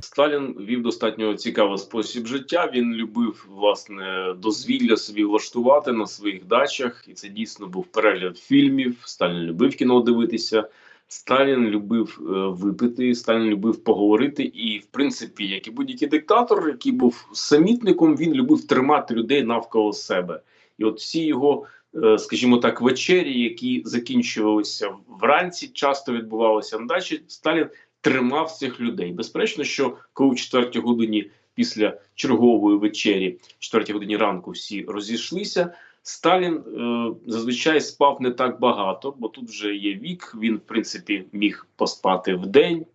Сталін вів достатньо цікавий спосіб життя. Він любив власне дозвілля собі влаштувати на своїх дачах, і це дійсно був перегляд фільмів. Сталін любив кіно дивитися. Сталін любив е, випити, Сталін любив поговорити. І, в принципі, як і будь-який диктатор, який був самітником, він любив тримати людей навколо себе. І от всі його, е, скажімо так, вечері, які закінчувалися вранці, часто відбувалися на дачі. Сталін тримав цих людей. Безперечно, що коли в четвертій годині після чергової вечері, четвертій годині ранку, всі розійшлися. Сталін е, зазвичай спав не так багато, бо тут вже є вік. Він, в принципі, міг поспати в день,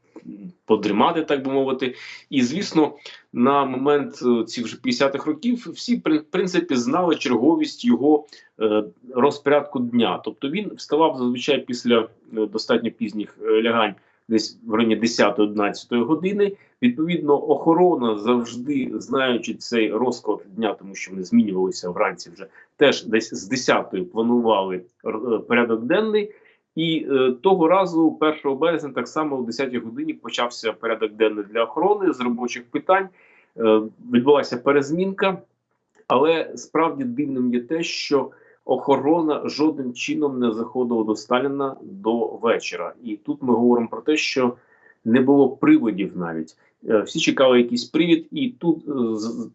подрімати, так би мовити. І звісно, на момент е, цих вже 50-х років всі в принципі знали черговість його е, розпорядку дня. Тобто він вставав зазвичай після е, достатньо пізніх е, лягань десь в районі 10-11 години. Відповідно, охорона завжди знаючи цей розклад дня, тому що вони змінювалися вранці. Вже теж десь з 10-ї планували е, порядок денний. І е, того разу, 1 березня, так само о 10-й годині почався порядок денний для охорони з робочих питань. Е, відбулася перезмінка, але справді дивним є те, що охорона жодним чином не заходила до Сталіна до вечора. І тут ми говоримо про те, що не було приводів навіть. Е, всі чекали якийсь привід, і тут е,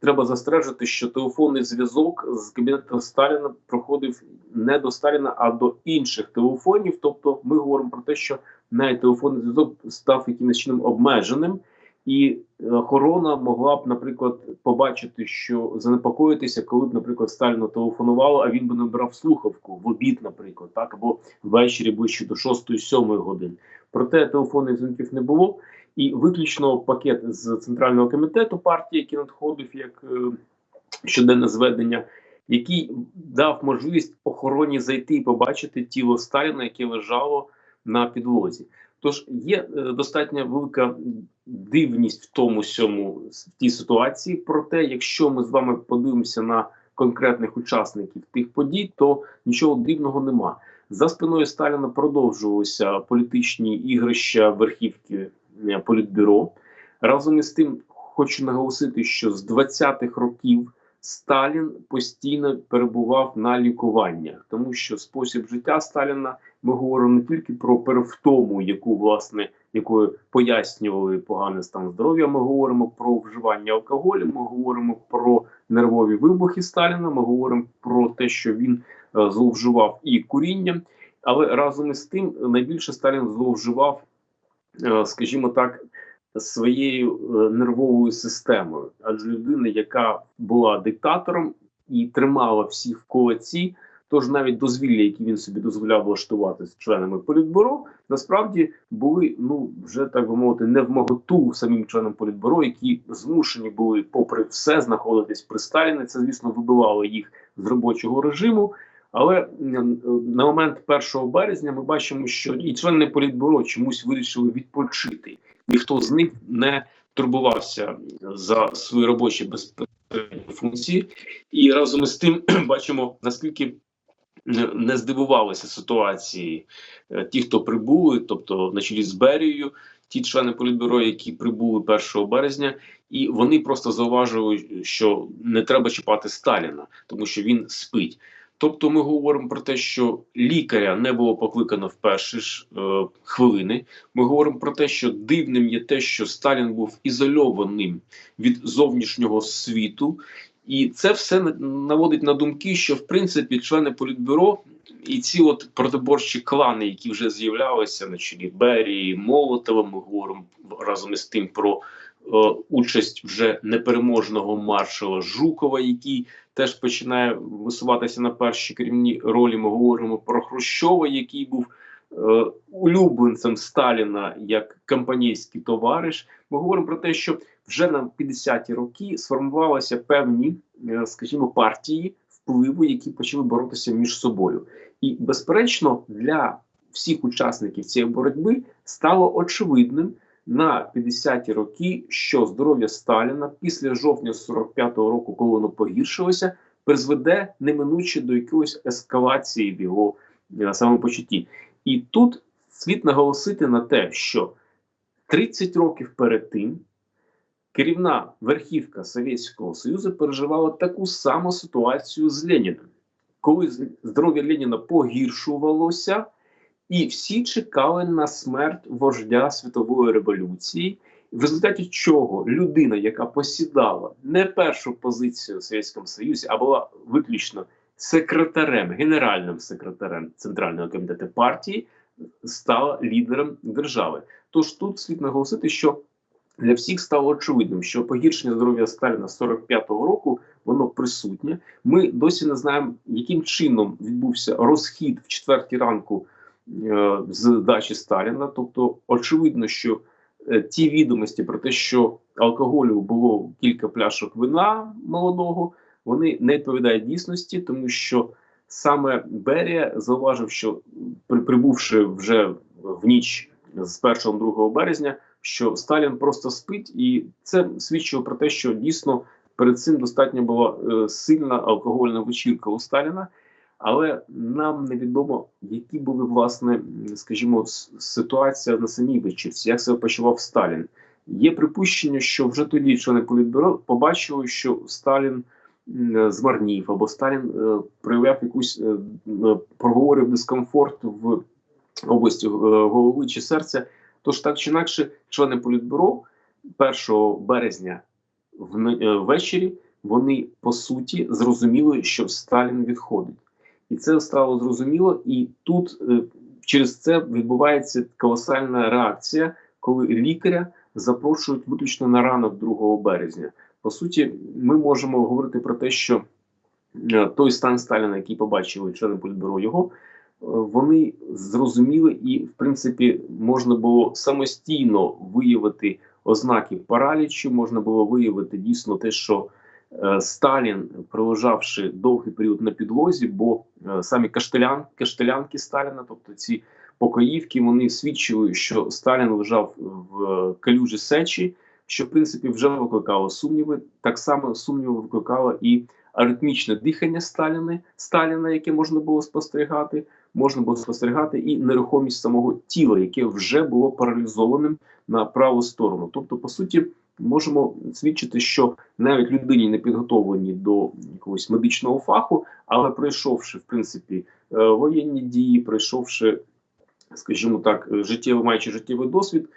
треба застережити, що телефонний зв'язок з кабінетом Сталіна проходив не до Сталіна, а до інших телефонів. Тобто, ми говоримо про те, що навіть телефонний зв'язок став якимось чином обмеженим. І охорона могла б, наприклад, побачити, що занепокоїтися, коли б, наприклад, Сталіну телефонувало, а він би не брав слухавку в обід, наприклад, так або ввечері ближче до 6-7 годин. Проте телефонних дзвінків не було, і виключно пакет з центрального комітету партії, який надходив як е, щоденне зведення, який дав можливість охороні зайти і побачити тіло Сталіна, яке лежало на підлозі. Тож є е, достатньо велика дивність в тому сьому в тій ситуації. Проте, якщо ми з вами подивимося на конкретних учасників тих подій, то нічого дивного нема. За спиною Сталіна продовжувалися політичні ігрища верхівки е, політбюро. Разом із тим, хочу наголосити, що з 20-х років Сталін постійно перебував на лікуваннях, тому що спосіб життя Сталіна ми говоримо не тільки про перевтому, яку власне якою пояснювали поганий стан здоров'я. Ми говоримо про вживання алкоголю. Ми говоримо про нервові вибухи Сталіна. Ми говоримо про те, що він е, зловживав і курінням, але разом із тим найбільше Сталін зловживав, е, скажімо так своєю е, нервовою системою, адже людина, яка була диктатором і тримала всіх в кулаці, тож навіть дозвілля, які він собі дозволяв влаштувати з членами політбюро, насправді були ну вже так би мовити не в моготу самим членам політбюро, які змушені були, попри все, знаходитись при Сталіні. Це звісно вибивало їх з робочого режиму. Але на момент 1 березня ми бачимо, що і члени політбюро чомусь вирішили відпочити ніхто з них не турбувався за свої робочі безпекові функції, і разом із тим бачимо наскільки не здивувалися ситуації е, ті, хто прибули, тобто на чолі з Берією, ті члени політбюро, які прибули 1 березня, і вони просто зауважили, що не треба чіпати Сталіна, тому що він спить. Тобто, ми говоримо про те, що лікаря не було покликано в перші ж е, хвилини. Ми говоримо про те, що дивним є те, що Сталін був ізольованим від зовнішнього світу, і це все наводить на думки, що в принципі члени політбюро і ці от протиборчі клани, які вже з'являлися на чолі Берії, Молотова, ми говоримо разом із тим про Е, участь вже непереможного маршала Жукова, який теж починає висуватися на перші керівні ролі. Ми говоримо про Хрущова, який був е, улюбленцем Сталіна як компанійський товариш. Ми говоримо про те, що вже на 50-ті роки сформувалися певні, е, скажімо, партії впливу, які почали боротися між собою, і безперечно для всіх учасників цієї боротьби стало очевидним на 50-ті роки, що здоров'я Сталіна після жовтня 45-го року, коли воно погіршилося, призведе неминуче до якоїсь ескалації в його е, самопочутті. І тут слід наголосити на те, що 30 років перед тим керівна верхівка Совєтського Союзу переживала таку саму ситуацію з Леніним, коли здоров'я Леніна погіршувалося, і всі чекали на смерть вождя світової революції, в результаті чого людина, яка посідала не першу позицію в Совєтському Союзі, а була виключно секретарем, генеральним секретарем Центрального комітету партії, стала лідером держави. Тож тут слід наголосити, що для всіх стало очевидним, що погіршення здоров'я Сталіна з 45-го року воно присутнє. Ми досі не знаємо, яким чином відбувся розхід в четвертій ранку з дачі Сталіна. Тобто, очевидно, що е, ті відомості про те, що алкоголю було кілька пляшок вина молодого, вони не відповідають дійсності, тому що саме Берія зауважив, що при, прибувши вже в ніч з 1-2 березня, що Сталін просто спить, і це свідчило про те, що дійсно перед цим достатньо була е, сильна алкогольна вечірка у Сталіна. Але нам невідомо, які були власне, скажімо, ситуація на самій вечірці, як себе почував Сталін. Є припущення, що вже тоді члени політбюро побачили, що Сталін е, змарнів, або Сталін е, проявляв якусь е, проговорив дискомфорт в області голови чи серця. Тож так чи інакше, члени політбюро 1 березня ввечері вони по суті зрозуміли, що Сталін відходить, і це стало зрозуміло. І тут е, через це відбувається колосальна реакція, коли лікаря запрошують виключно на ранок 2 березня. По суті, ми можемо говорити про те, що е, той стан Сталіна, який побачили члени політбюро його, е, вони зрозуміли, і в принципі можна було самостійно виявити ознаки паралічу, можна було виявити дійсно те, що Сталін, пролежавши довгий період на підлозі, бо е, самі каштелян, каштелянки Сталіна, тобто ці покоївки, вони свідчили, що Сталін лежав в е, калюжі сечі, що в принципі вже викликало сумніви. Так само сумніви викликало і аритмічне дихання Сталіна, Сталіна, яке можна було спостерігати. Можна було спостерігати і нерухомість самого тіла, яке вже було паралізованим на праву сторону. Тобто, по суті, можемо свідчити, що навіть людині не підготовлені до якогось медичного фаху, але пройшовши в принципі е, воєнні дії, пройшовши, скажімо так, життєвий маючи життєвий досвід,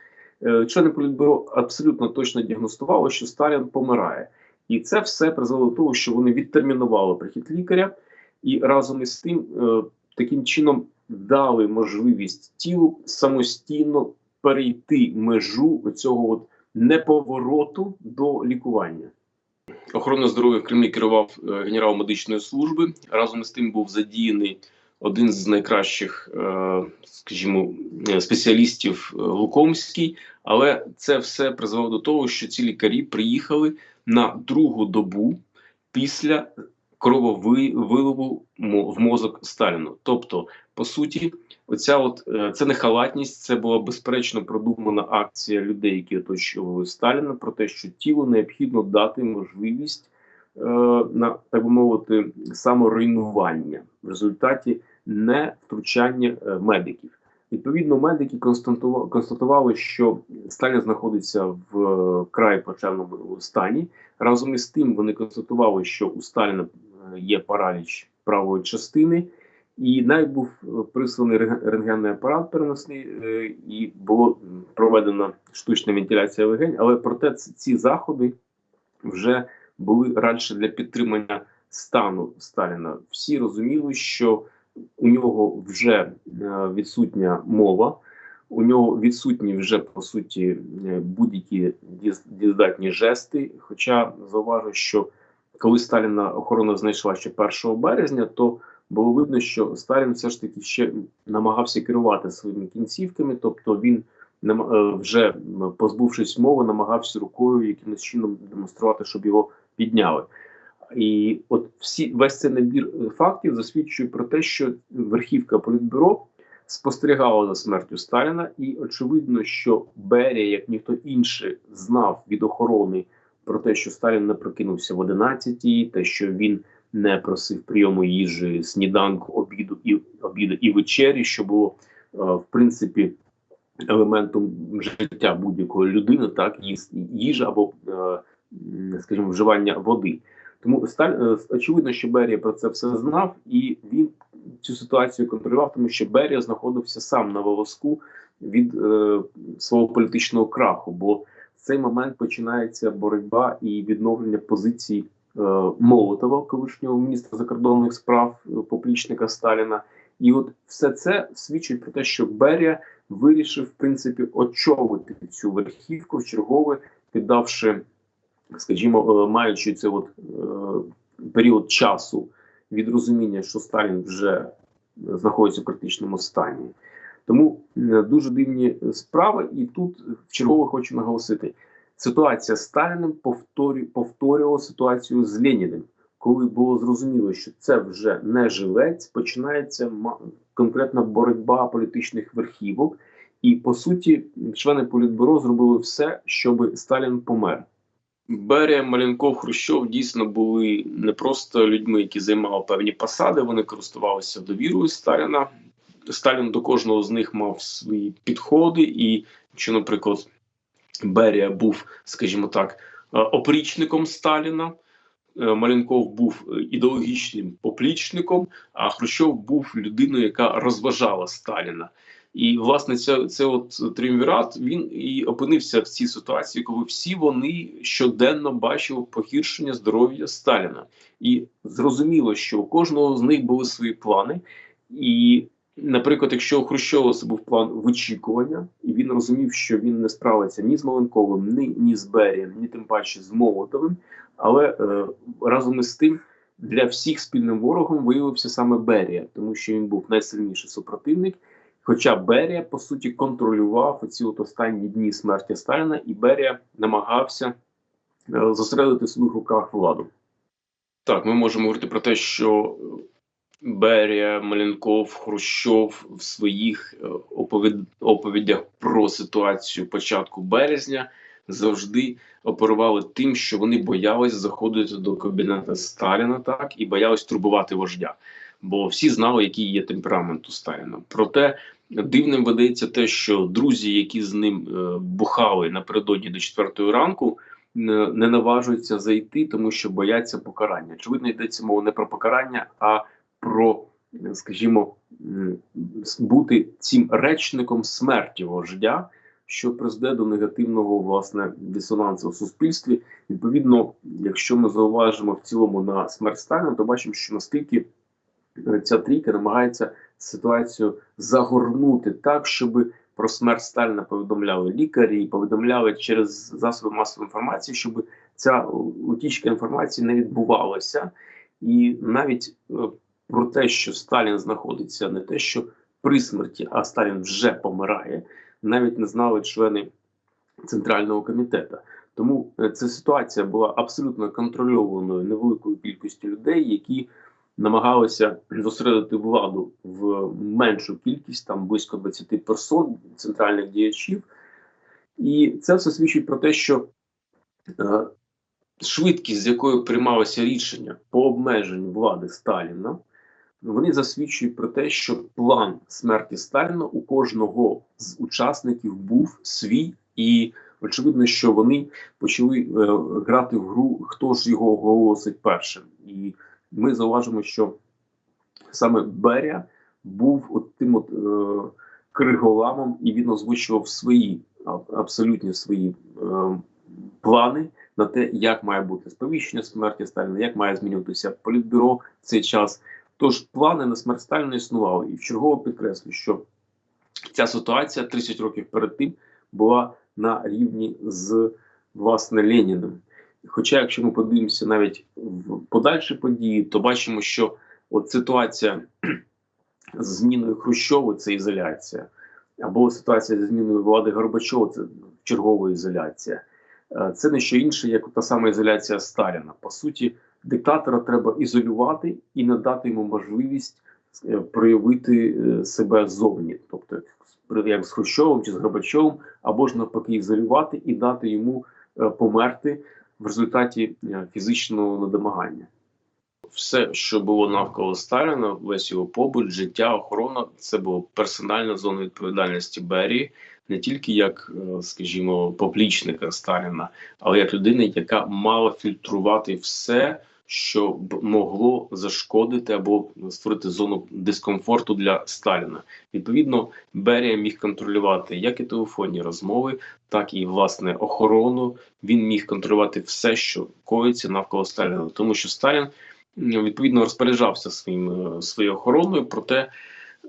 е, члени політбюро абсолютно точно діагностували, що Сталін помирає. І це все призвело до того, що вони відтермінували прихід лікаря, і разом із тим е, таким чином дали можливість тілу самостійно перейти межу цього от неповороту до лікування. Охорона здоров'я в Кремлі керував е, генерал медичної служби. Разом з тим був задіяний один з найкращих, е, скажімо, е, спеціалістів Лукомський. Але це все призвело до того, що ці лікарі приїхали на другу добу після крововиливу в мозок Сталіну. Тобто, по суті, оця от е, це не халатність, це була безперечно продумана акція людей, які оточували Сталіна, про те, що тілу необхідно дати можливість е, на так би мовити саморуйнування в результаті не втручання е, медиків. Відповідно, медики констатували, що Сталін знаходиться в е, край плачевному стані. Разом із тим, вони констатували, що у Сталіна є параліч правої частини, і навіть був е, присланий рентгенний апарат переносний, е, і було проведена штучна вентиляція легень. Але проте ці заходи вже були радше для підтримання стану Сталіна. Всі розуміли, що у нього вже е, відсутня мова, у нього відсутні вже по суті будь-які діз- дієздатні жести. Хоча зауважу, що коли Сталіна охорона знайшла ще 1 березня, то було видно, що Сталін все ж таки ще намагався керувати своїми кінцівками, тобто він е, вже позбувшись мови, намагався рукою якимось чином демонструвати, щоб його підняли. І от всі весь цей набір е, фактів засвідчує про те, що верхівка політбюро спостерігала за смертю Сталіна, і очевидно, що Берія, як ніхто інший, знав від охорони про те, що Сталін не прокинувся в 11-й, те, що він не просив прийому їжі сніданку, обіду і обіду і вечері, що було е, в принципі елементом життя будь-якої людини, так їжа або е, скажімо, вживання води. Тому Сталь, е, очевидно, що Берія про це все знав, і він цю ситуацію контролював, тому що Берія знаходився сам на волоску від е, свого політичного краху. Бо цей момент починається боротьба і відновлення позицій е, Молотова, колишнього міністра закордонних справ, е, поплічника Сталіна. І от все це свідчить про те, що Берія вирішив в принципі очолити цю верхівку в чергове, піддавши, скажімо, е, маючи цей от е, період часу від розуміння, що Сталін вже знаходиться в критичному стані. Тому е, дуже дивні справи, і тут вчергове хочу наголосити: ситуація з Сталіним повторю, повторювала ситуацію з Леніним, коли було зрозуміло, що це вже не жилець, починається конкретна боротьба політичних верхівок. І по суті, члени політбюро зробили все, щоб Сталін помер. Берія, Маленков, Хрущов дійсно були не просто людьми, які займали певні посади. Вони користувалися довірою Сталіна. Сталін до кожного з них мав свої підходи, і якщо, наприклад, Берія був, скажімо так, е, опрічником Сталіна. е, Маленков був е, ідеологічним поплічником, а Хрущов був людиною, яка розважала Сталіна. І власне це, це от тріумвірат він і опинився в цій ситуації, коли всі вони щоденно бачили погіршення здоров'я Сталіна, і зрозуміло, що у кожного з них були свої плани. І, наприклад, якщо у Хрущова це був план вичікування, і він розумів, що він не справиться ні з Маленковим, ні, ні з Берієм, ні тим паче з Молотовим, але е, разом із тим. Для всіх спільним ворогом виявився саме Берія, тому що він був найсильніший супротивник. Хоча Берія по суті контролював оці от останні дні смерті Сталіна, і Берія намагався е, зосередити в своїх руках владу. Так, ми можемо говорити про те, що Берія, Маленков, Хрущов в своїх е, оповідях про ситуацію початку березня завжди оперували тим, що вони боялись заходити до кабінету Сталіна, так і боялись турбувати вождя. Бо всі знали, який є темперамент у Сталіна. Проте дивним видається те, що друзі, які з ним е, бухали напередодні до четвертої ранку, не, наважуються зайти, тому що бояться покарання. Очевидно, йдеться мова не про покарання, а про, скажімо, бути цим речником смерті вождя, що призведе до негативного власне дисонансу в суспільстві. Відповідно, якщо ми зауважимо в цілому на смерть Сталіна, то бачимо, що наскільки ця трійка намагається ситуацію загорнути так, щоб про смерть Сталіна повідомляли лікарі, повідомляли через засоби масової інформації, щоб ця утічка інформації не відбувалася. І навіть е, про те, що Сталін знаходиться не те, що при смерті, а Сталін вже помирає, навіть не знали члени центрального комітету. Тому е, ця ситуація була абсолютно контрольованою невеликою кількістю людей, які намагалися зосередити владу в меншу кількість, там близько 20 персон, центральних діячів. І це все свідчить про те, що е, швидкість, з якою приймалося рішення по обмеженню влади Сталіна, вони засвідчують про те, що план смерті Сталіна у кожного з учасників був свій, і очевидно, що вони почали е, грати в гру, хто ж його оголосить першим. І ми зауважимо, що саме Берія був от тим от е, криголамом, і він озвучував свої абсолютні свої е, плани на те, як має бути сповіщення смерті Сталіна, як має змінюватися політбюро в цей час. Тож плани на смерть Сталіна існували. І вчергово підкреслю, що ця ситуація 30 років перед тим була на рівні з власне Леніним. Хоча, якщо ми подивимося навіть в подальші події, то бачимо, що от ситуація з зміною Хрущова це ізоляція, або ситуація зі зміною влади Горбачова це чергова ізоляція. Е, Це не що інше, як та сама ізоляція Сталіна. По суті, диктатора треба ізолювати і надати йому можливість е, проявити е, себе ззовні, тобто як з Хрущовим чи з Горбачовим, або ж навпаки ізолювати і дати йому е, померти в результаті фізичного недомагання. все, що було навколо Сталіна, весь його побут, життя, охорона, це була персональна зона відповідальності Берії, не тільки як, скажімо, поплічника Сталіна, але як людини, яка мала фільтрувати все, що б могло зашкодити або створити зону дискомфорту для Сталіна. Відповідно, Берія міг контролювати як і телефонні розмови, так і власне охорону. Він міг контролювати все, що коїться навколо Сталіна, тому що Сталін відповідно розпоряджався своїм е, своєю охороною, проте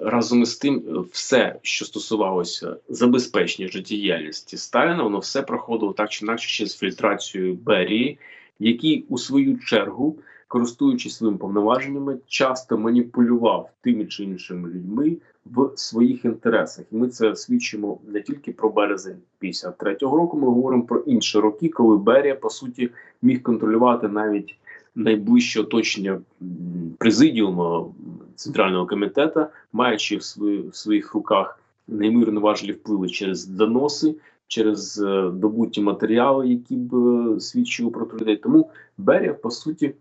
разом із тим, все, що стосувалося забезпечення життєдіяльності Сталіна, воно все проходило так чи інакше через фільтрацію Берії, який у свою чергу, користуючись своїми повноваженнями, часто маніпулював тими чи іншими людьми в своїх інтересах. І ми це свідчимо не тільки про березень 53-го року. Ми говоримо про інші роки, коли Берія по суті міг контролювати навіть найближче оточення президіуму центрального комітету, маючи в, свої, в своїх руках неймовірно важливі впливи через доноси, через е, добуті матеріали, які б е, свідчили проти людей. Тому Берія, по суті,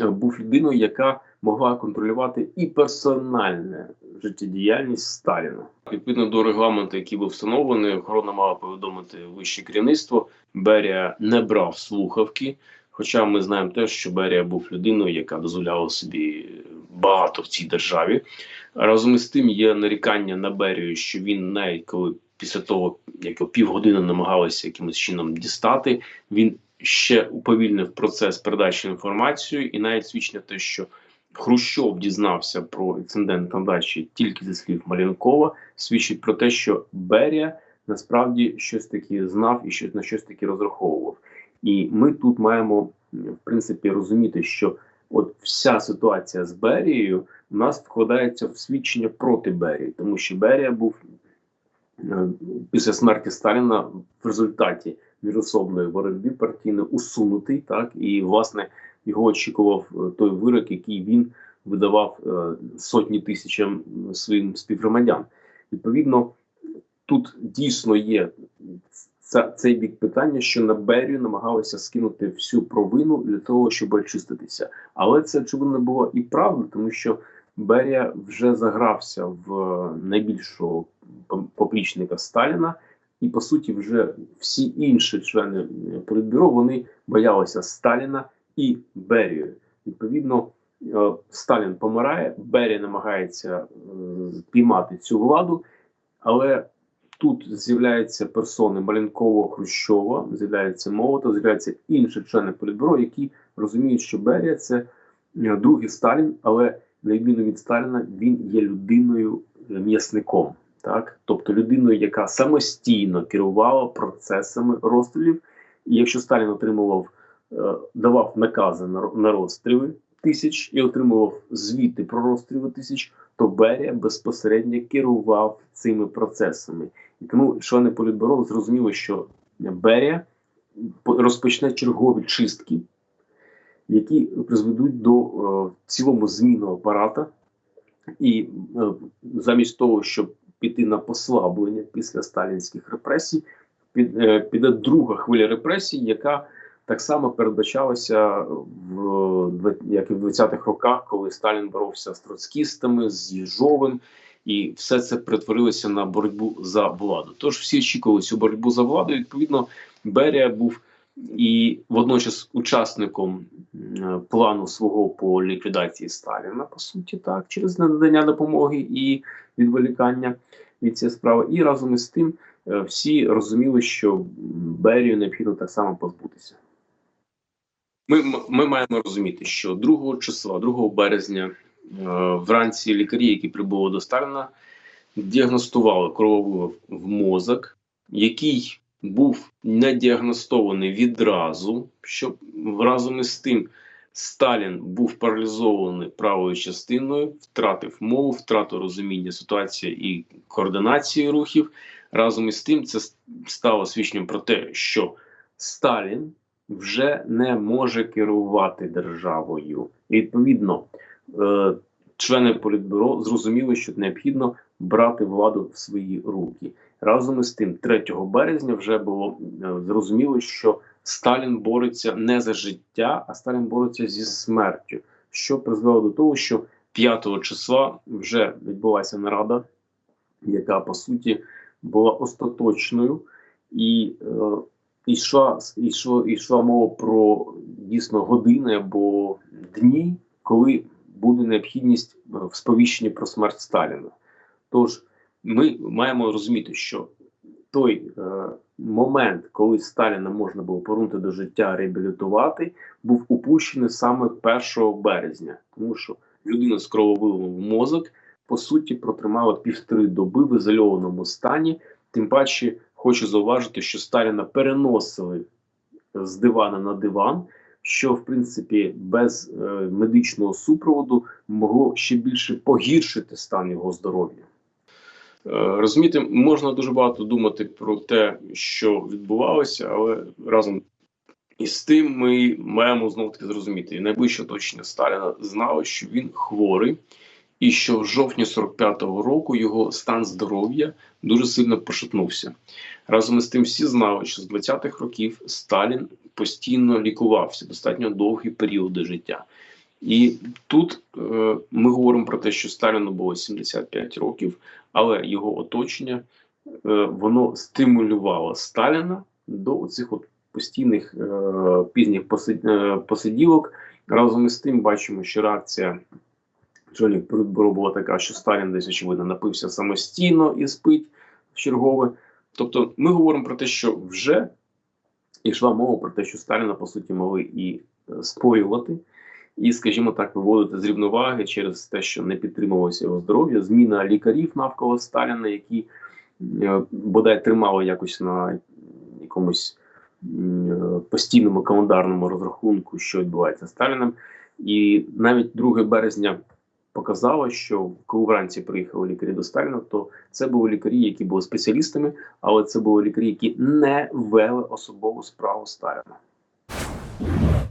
е, був людиною, яка могла контролювати і персональне життєдіяльність Сталіна. Відповідно до регламенту, який був встановлений, охорона мала повідомити вище керівництво. Берія не брав слухавки. Хоча ми знаємо те, що Берія був людиною, яка дозволяла собі багато в цій державі. Разом із тим є нарікання на Берію, що він навіть коли після того, як його півгодини намагалися якимось чином дістати, він ще уповільнив процес передачі інформації, і навіть свідчення те, що Хрущов дізнався про інцидент на дачі тільки зі слів Малянкова, свідчить про те, що Берія насправді щось таке знав і щось на щось таке розраховував. І ми тут маємо в принципі розуміти, що от вся ситуація з Берією у нас вкладається в свідчення проти Берії, тому що Берія був після смерті Сталіна в результаті міжособної боротьби партійно усунутий, так і власне його очікував е, той вирок, який він видавав е, сотні тисячам своїм співгромадян. Відповідно, тут дійсно є це, цей бік питання, що на Берію намагалися скинути всю провину для того, щоб очиститися. Але це очевидно було і правда, тому що Берія вже загрався в найбільшого поплічника Сталіна, і по суті, вже всі інші члени політбюро вони боялися Сталіна і Берію. Відповідно, е, Сталін помирає, Берія намагається е, піймати цю владу, але Тут з'являються персони Маленкова Хрущова, з'являється Молота, з'являються інші члени політбюро, які розуміють, що Берія це е, другий Сталін, але на відміну від Сталіна він є людиною е, м'ясником, так тобто людиною, яка самостійно керувала процесами розстрілів. І якщо Сталін отримував, е, давав накази на розстріли тисяч і отримував звіти про розстріли тисяч, то Берія безпосередньо керував цими процесами. І тому члени політбюро зрозуміло, що Берія розпочне чергові чистки, які призведуть до е, цілому зміну апарата, і е, замість того, щоб піти на послаблення після сталінських репресій, е, піде друга хвиля репресій, яка так само передбачалося в як і в 20-х роках, коли Сталін боровся з троцкістами, з Єжовим, і все це перетворилося на боротьбу за владу. Тож всі очікували цю боротьбу за владу. Відповідно, Берія був і водночас учасником плану свого по ліквідації Сталіна, по суті, так, через надання допомоги і відволікання від цієї справи. І разом із тим е, всі розуміли, що Берію необхідно так само позбутися. Ми ми маємо розуміти, що 2 числа, 2 березня, е, вранці лікарі, які прибули до Сталіна, діагностували кровову в мозок, який був не діагностований відразу. Щоб разом із тим Сталін був паралізований правою частиною, втратив мову, втратив розуміння ситуації і координації рухів. Разом із тим, це стало свідченням про те, що Сталін вже не може керувати державою. І відповідно, е, члени політбюро зрозуміли, що необхідно брати владу в свої руки. Разом із тим, 3 березня вже було е, зрозуміло, що Сталін бореться не за життя, а Сталін бореться зі смертю. що призвело до того, що 5 числа вже відбулася нарада, яка по суті була остаточною, і е, йшла, йшла, йшла мова про дійсно години або дні, коли буде необхідність в сповіщенні про смерть Сталіна. Тож ми маємо розуміти, що той е, момент, коли Сталіна можна було повернути до життя, реабілітувати, був упущений саме 1 березня, тому що людина з крововилом мозок по суті протримала півтори доби в ізольованому стані. Тим паче, хочу зауважити, що Сталіна переносили з дивана на диван. Що в принципі без е, медичного супроводу могло ще більше погіршити стан його здоров'я. Е, розумієте, можна дуже багато думати про те, що відбувалося, але разом із тим ми маємо знову таки зрозуміти, і найближче оточення Сталіна знало, що він хворий, і що в жовтні 45-го року його стан здоров'я дуже сильно пошатнувся. Разом із тим, всі знали, що з 20-х років Сталін постійно лікувався достатньо довгі періоди життя. І тут е, ми говоримо про те, що Сталіну було 75 років, але його оточення е, воно стимулювало Сталіна до цих от постійних е, пізніх е, посиділок. Разом із тим бачимо, що реакція чоловік політбюро була така, що Сталін десь очевидно напився самостійно і спить в чергове. Тобто, ми говоримо про те, що вже йшла мова про те, що Сталіна по суті могли і е, споювати і, скажімо так, виводити з рівноваги через те, що не підтримувалося його здоров'я, зміна лікарів навколо Сталіна, які е, бодай тримали якось на якомусь е, постійному календарному розрахунку, що відбувається з Сталіним. І навіть 2 березня показало, що коли вранці приїхали лікарі до Сталіна, то це були лікарі, які були спеціалістами, але це були лікарі, які не вели особову справу Сталіна.